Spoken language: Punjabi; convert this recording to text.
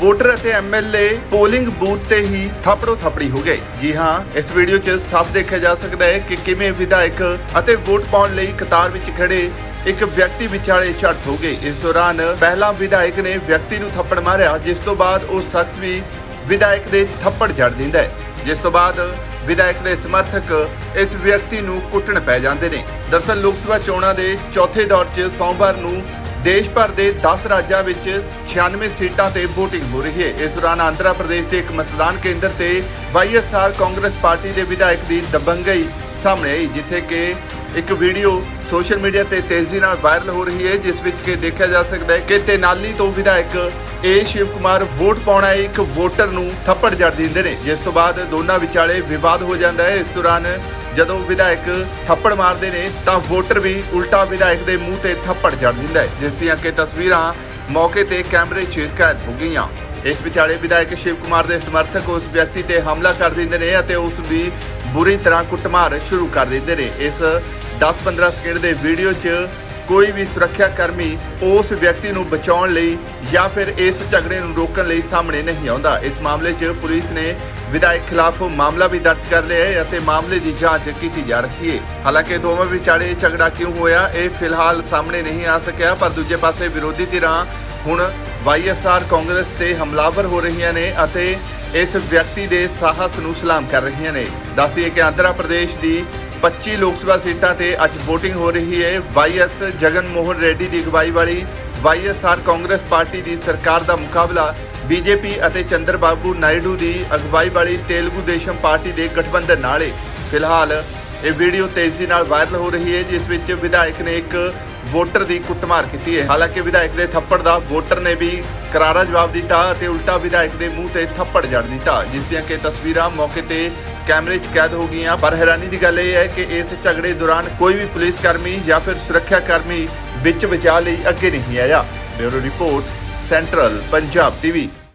ਵੋਟਰ ਅਤੇ ਐਮਐਲਏ ਪੋਲਿੰਗ ਬੂਥ ਤੇ ਹੀ ਥਾਪੜੋ ਥਾਪੜੀ ਹੋ ਗਏ। ਜੀ ਹਾਂ, ਇਸ ਵੀਡੀਓ 'ਚ ਸਾਫ਼ ਦੇਖਿਆ ਜਾ ਸਕਦਾ ਹੈ ਕਿ ਕਿਵੇਂ ਵਿਧਾਇਕ ਅਤੇ ਵੋਟ ਪਾਉਣ ਲਈ ਕਤਾਰ ਵਿੱਚ ਖੜੇ ਇੱਕ ਵਿਅਕਤੀ ਵਿਚਾਲੇ ਝੜਪ ਹੋ ਗਈ ਇਸ ਦੌਰਾਨ ਪਹਿਲਾ ਵਿਧਾਇਕ ਨੇ ਵਿਅਕਤੀ ਨੂੰ ਥੱਪੜ ਮਾਰਿਆ, ਜਿਸ ਤੋਂ ਬਾਅਦ ਉਹ ਸ਼ਖਸ ਵੀ ਵਿਧਾਇਕ ਦੇ ਥੱਪੜ ਜੜ ਦਿੰਦਾ ਹੈ। ਜਿਸ ਤੋਂ ਬਾਅਦ ਵਿਧਾਇਕ ਦੇ ਸਮਰਥਕ ਇਸ ਵਿਅਕਤੀ ਨੂੰ ਕੁੱਟਣ ਪੈ ਜਾਂਦੇ ਨੇ। ਦਰਸਲ, ਲੋਕ ਸਭਾ ਚੋਣਾਂ ਦੇ ਚੌਥੇ ਦੌਰ 'ਚ ਸੋਮਵਾਰ ਨੂੰ ਦੇਸ਼ ਭਰ ਦੇ 10 ਰਾਜਾਂ ਵਿੱਚ 96 ਸੀਟਾਂ ਤੇ VOTING ਹੋ ਰਹੀ ਹੈ। ਇਸ ਦੌਰਾਨ ਆਂਧਰਾ ਪ੍ਰਦੇਸ਼ ਦੇ ਇੱਕ ਮਤਦਾਨ ਕੇਂਦਰ ਤੇ ਵਾਈਐਸਆਰ ਕਾਂਗਰਸ ਪਾਰਟੀ ਦੇ ਵਿਧਾਇਕ ਦੀ ਦਬੰਗਈ ਸਾਹਮਣੇ ਆਈ, ਜਿੱਥੇ ਕਿ ਇੱਕ ਵੀਡੀਓ ਸੋਸ਼ਲ ਮੀਡੀਆ ਤੇ ਤੇਜ਼ੀ ਨਾਲ ਵਾਇਰਲ ਹੋ ਰਹੀ ਹੈ, ਜਿਸ ਵਿੱਚ ਕਿ ਦੇਖਿਆ ਜਾ ਸਕਦਾ ਹੈ ਕਿ ਤੇਨਾਲੀ ਤੋਂ ਵਿਧਾਇਕ ਏ ਸ਼ਿਵ ਕੁਮਾਰ ਵੋਟ ਪਾਉਣਾ ਆਏ ਇੱਕ ਵੋਟਰ ਨੂੰ ਥੱਪੜ ਜੜ ਦਿੰਦੇ ਨੇ। ਜਿਸ ਤੋਂ ਬਾਅਦ ਦੋਨਾਂ ਵਿਚਾਲੇ ਵਿਵਾਦ ਹੋ ਜਾਂਦਾ ਹੈ। ਇਸ ਦੌਰਾਨ ਜਦੋਂ ਵਿਧਾਇਕ ਥੱਪੜ ਮਾਰਦੇ ਨੇ ਤਾਂ ਵੋਟਰ ਵੀ ਉਲਟਾ ਵਿਧਾਇਕ ਦੇ ਮੂੰਹ ਤੇ ਥੱਪੜ ਜੜ ਦਿੰਦਾ ਹੈ, ਜਿਸ ਦੀਆਂ ਕਿ ਤਸਵੀਰਾਂ ਮੌਕੇ ਤੇ ਕੈਮਰੇ 'ਚ ਕੈਦ ਹੋ ਗਈਆਂ। ਇਸ ਵਿਚਾਲੇ ਵਿਧਾਇਕ ਸ਼ਿਵ ਕੁਮਾਰ ਦੇ ਸਮਰਥਕ ਉਸ ਵਿਅਕਤੀ ਤੇ ਹਮਲਾ ਕਰ ਦਿੰਦੇ ਨੇ ਅਤੇ ਉਸ ਦੀ ਬੁਰੀ ਤਰ੍ਹਾਂ ਕੁੱਟਮਾਰ ਸ਼ੁਰੂ ਕਰ ਦਿੰਦੇ ਨੇ। ਇਸ 10-15 ਸਕਿੰਟ ਦੇ ਵੀਡੀਓ 'ਚ ਕੋਈ ਵੀ ਸੁਰੱਖਿਆ ਕਰਮੀ ਉਸ ਵਿਅਕਤੀ ਨੂੰ ਬਚਾਉਣ ਲਈ ਜਾਂ ਫਿਰ ਇਸ ਝਗੜੇ ਨੂੰ ਰੋਕਣ ਲਈ ਸਾਹਮਣੇ ਨਹੀਂ ਆਉਂਦਾ। ਇਸ ਮਾਮਲੇ 'ਚ ਪੁਲਿਸ ਨੇ ਵਿਧਾਇਕ ਖਿਲਾਫ ਮਾਮਲਾ ਵੀ ਦਰਜ ਕਰ ਲਿਆ ਹੈ ਅਤੇ ਮਾਮਲੇ ਦੀ ਜਾਂਚ ਕੀਤੀ ਜਾ ਰਹੀ ਹੈ। ਹਾਲਾਂਕਿ ਦੋਵਾਂ ਵਿਚਾਲੇ ਝਗੜਾ ਕਿਉਂ ਹੋਇਆ, ਇਹ ਫਿਲਹਾਲ ਸਾਹਮਣੇ ਨਹੀਂ ਆ ਸਕਿਆ, ਪਰ ਦੂਜੇ ਪਾਸੇ ਵਿਰੋਧੀ ਧਿਰਾਂ ਹੁਣ ਵਾਈਐਸਆਰ ਕਾਂਗਰਸ ਤੇ ਹਮਲਾਵਰ ਹੋ ਰਹੀਆਂ ਨੇ ਅਤੇ ਇਸ ਵਿਅਕਤੀ ਦੇ ਸਾਹਸ ਨੂੰ ਸਲਾਮ ਕਰ ਰਹੀਆਂ ਨੇ। ਦੱਸੀਏ ਕਿ ਆਂਧਰਾ ਪ੍ਰਦੇਸ਼ ਦੀ 25 ਲੋਕ ਸਭਾ ਸੀਟਾਂ ਤੇ ਅੱਜ VOTING ਹੋ ਰਹੀ ਹੈ। ਵਾਈਐਸ ਜਗਨ ਮੋਹਨ ਰੈਡੀ ਦੀ ਅਗਵਾਈ ਵਾਲੀ ਵਾਈਐਸਆਰ ਕਾਂਗਰਸ ਪਾਰਟੀ ਦੀ ਸਰਕਾਰ ਦਾ ਮੁਕਾਬਲਾ ਬੀਜੇਪੀ ਅਤੇ ਚੰਦਰਬਾਬੂ ਨਾਇਡੂ ਦੀ ਅਗਵਾਈ ਵਾਲੀ ਤੇਲਗੂ ਦੇਸ਼ਮ ਪਾਰਟੀ ਦੇ ਗਠਬੰਧਨ ਨਾਲ। ਹੈ ਫਿਲਹਾਲ ਇਹ ਵੀਡੀਓ ਤੇਜ਼ੀ ਨਾਲ ਵਾਇਰਲ ਹੋ ਰਹੀ ਹੈ, ਜਿਸ ਵਿੱਚ ਵਿਧਾਇਕ ਨੇ ਇੱਕ ਵੋਟਰ ਦੀ ਕੁੱਟਮਾਰ ਕੀਤੀ ਹੈ। ਹਾਲਾਂਕਿ ਵਿਧਾਇਕ ਦੇ ਥੱਪੜ ਦਾ ਵੋਟਰ ਨੇ ਵੀ ਕਰਾਰਾ ਜਵਾਬ ਦਿੱਤਾ ਅਤੇ ਉਲਟਾ ਵਿਧਾਇਕ ਦੇ ਮੂੰਹ ਤੇ ਥੱਪੜ ਜੜ ਦਿੱਤਾ, ਜਿਸ ਦੀਆਂ ਕਿ ਤਸਵੀਰਾਂ ਮੌਕੇ ਤੇ ਕੈਮਰੇ 'ਚ ਕੈਦ ਹੋ ਗਈਆਂ। ਪਰ ਹੈਰਾਨੀ ਦੀ ਗੱਲ ਇਹ ਹੈ ਕਿ ਇਸ ਝਗੜੇ ਦੌਰਾਨ ਕੋਈ ਵੀ ਪੁਲਿਸ ਕਰਮੀ ਜਾਂ ਫਿਰ ਸੁਰੱਖਿਆ ਕਰਮੀ ਵਿੱਚ ਬਚਾ ਲਈ ਅੱਗੇ ਨਹੀਂ ਆਇਆ। Bureau report, central Punjab TV.